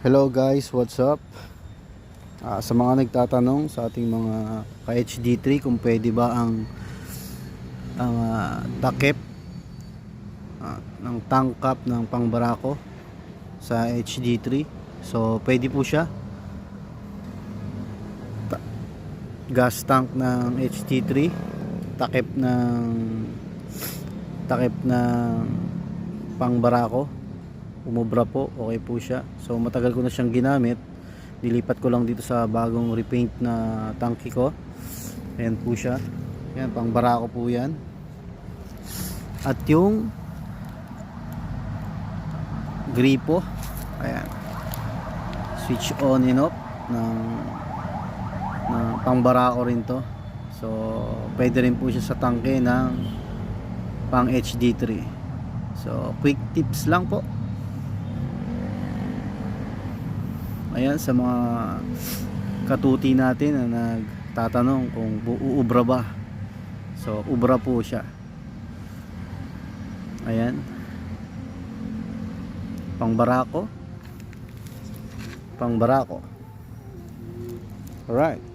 Hello guys, what's up? Ah, sa mga nagtatanong sa ating mga ka-HD3 kung pwede ba ang ang ah, takip ah, ng tangkap ng pangbarako sa HD3. So pwede po siya. Ta- gas tank ng HD3, takip ng takip ng pangbarako umubra po, okay po siya. So matagal ko na siyang ginamit. Nilipat ko lang dito sa bagong repaint na tangki ko. Ayan po siya. Ayan, pang barako po yan. At yung gripo, ayan. Switch on and off ng, ng pang barako rin to. So, pwede rin po siya sa tangke ng pang HD3. So, quick tips lang po. Ayan sa mga katuti natin na nagtatanong kung uubra ba. So, ubra po siya. Ayan. Pangbarako. Pangbarako. Alright.